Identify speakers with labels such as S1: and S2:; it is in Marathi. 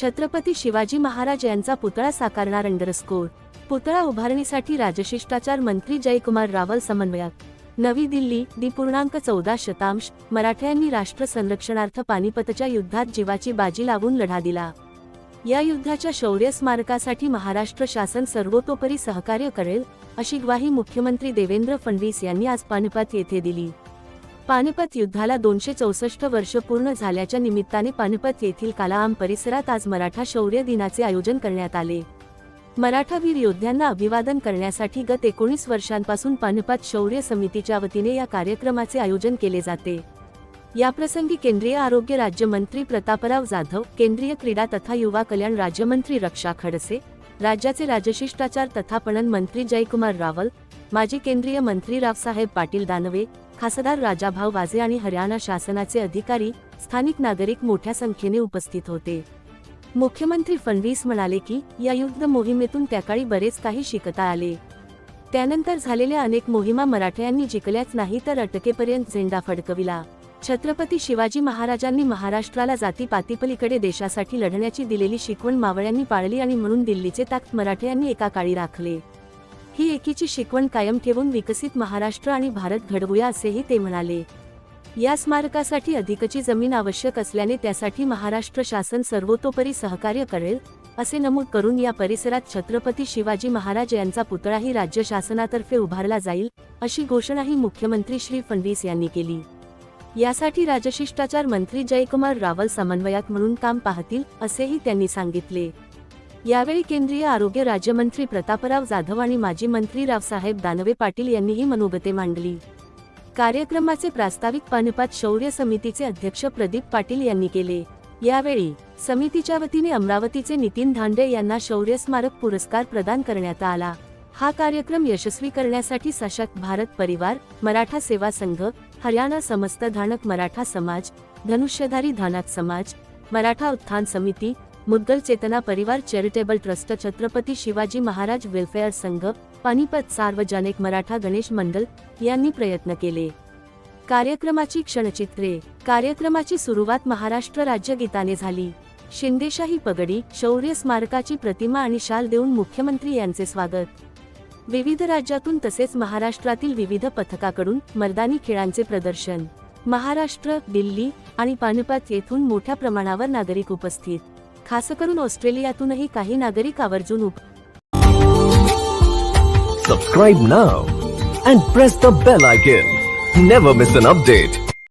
S1: छत्रपती शिवाजी महाराज यांचा पुतळा साकारणार अंडरस्कोर पुतळा उभारणीसाठी राजशिष्टाचार मंत्री जयकुमार रावल समन्वयात नवी दिल्ली दि पूर्णांक चौदा शतांश मराठ्यांनी राष्ट्र संरक्षणार्थ पानिपतच्या युद्धात जीवाची बाजी लावून लढा दिला. या युद्धाच्या शौर्य स्मारकासाठी महाराष्ट्र शासन सर्वतोपरी सहकार्य करेल अशी ग्वाही मुख्यमंत्री देवेंद्र फडणवीस यांनी आज पानिपत येथे दिली. पानिपत युद्धाला दोनशे चौसष्ट वर्ष पूर्ण झाल्याच्या निमित्ताने पानिपत येथील कालाआम परिसरात आज मराठा शौर्य दिनाचे आयोजन करण्यात आले. मराठा वीर योद्ध्यांना अभिवादन करण्यासाठी गत एकोणीस वर्षांपासून पानिपत शौर्य समितीच्या वतीने या कार्यक्रमाचे आयोजन केले जाते. याप्रसंगी केंद्रीय आरोग्य राज्यमंत्री प्रतापराव जाधव केंद्रीय क्रीडा तथा युवा कल्याण राज्यमंत्री रक्षा खडसे राज्याचे राजशिष्टाचार तथा पणन मंत्री जयकुमार रावल माजी केंद्रीय मंत्री रावसाहेब पाटील दानवे खासदार राजाभाऊ वाजे आणि हरियाणा शासनाचे अधिकारी स्थानिक नागरिक मोठ्या संख्येने उपस्थित होते. मुख्यमंत्री फडणवीस म्हणाले की या युद्ध मोहिमेतून त्याकाळी बरेच काही शिकता आले. त्यानंतर झालेल्या अनेक मोहिमा मराठ्यांनी जिंकल्याच नाही तर अटकेपर्यंत झेंडा फडकविला. छत्रपती शिवाजी महाराजांनी महाराष्ट्राला जाती पातीपलीकडे देशासाठी लढण्याची दिलेली शिकवण मावळ्यांनी पाळली आणि म्हणून दिल्लीचे ताकद मराठ्यांनी एका काळी राखले. ही एकीची शिकवण कायम ठेवून विकसित महाराष्ट्र आणि भारत घडवूया असेही ते म्हणाले. या स्मारकासाठी अधिकची जमीन आवश्यक असल्याने त्यासाठी महाराष्ट्र शासन सर्वतोपरी सहकार्य करेल असे नमूद करून या परिसरात छत्रपती शिवाजी महाराज यांचा पुतळाही राज्य शासनातर्फे उभारला जाईल अशी घोषणाही मुख्यमंत्री श्री फडणवीस यांनी केली. यासाठी राजशिष्टाचार मंत्री जयकुमार रावल समन्वयात म्हणून काम पाहतील असेही त्यांनी सांगितले. यावेळी केंद्रीय आरोग्य राज्यमंत्री प्रतापराव जाधव आणि माजी मंत्री रावसाहेब दानवे पाटील यांनीही मनोगते मांडली. कार्यक्रमाचे प्रास्ताविक पानिपात शौर्य समितीचे अध्यक्ष प्रदीप पाटील यांनी केले. यावेळी समितीच्या वतीने अमरावतीचे नितीन धांडे यांना शौर्य स्मारक पुरस्कार प्रदान करण्यात आला. हा कार्यक्रम यशस्वी करण्यासाठी सशक्त भारत परिवार मराठा सेवा संघ हरियाणा समस्त धानक मराठा समाज धनुष्यधारी धानक समाज मराठा उत्थान समिती Mudgal Chetna Parivar charitable trust Chhatrapati Shivaji Maharaj welfare Sangh Panipat सार्वजनिक मराठा गणेश मंडल यांनी प्रयत्न केले. कार्यक्रमाची क्षणचित्रे कार्यक्रमाची सुरुवात महाराष्ट्र राज्यगीताने झाली. शिंदेशाही पगडी शौर्य स्मारकाची प्रतिमा आणि शाल देऊन मुख्यमंत्री यांचे स्वागत. विविध राज्यातून तसेच महाराष्ट्रातील विविध पथकाकडून मर्दानी खेळांचे प्रदर्शन. महाराष्ट्र दिल्ली आणि पानिपत येथून मोठ्या प्रमाणावर नागरिक उपस्थित. खास करून ऑस्ट्रेलियातूनही काही नागरिक आवर्जून उप
S2: subscribe now and press the bell icon never miss an update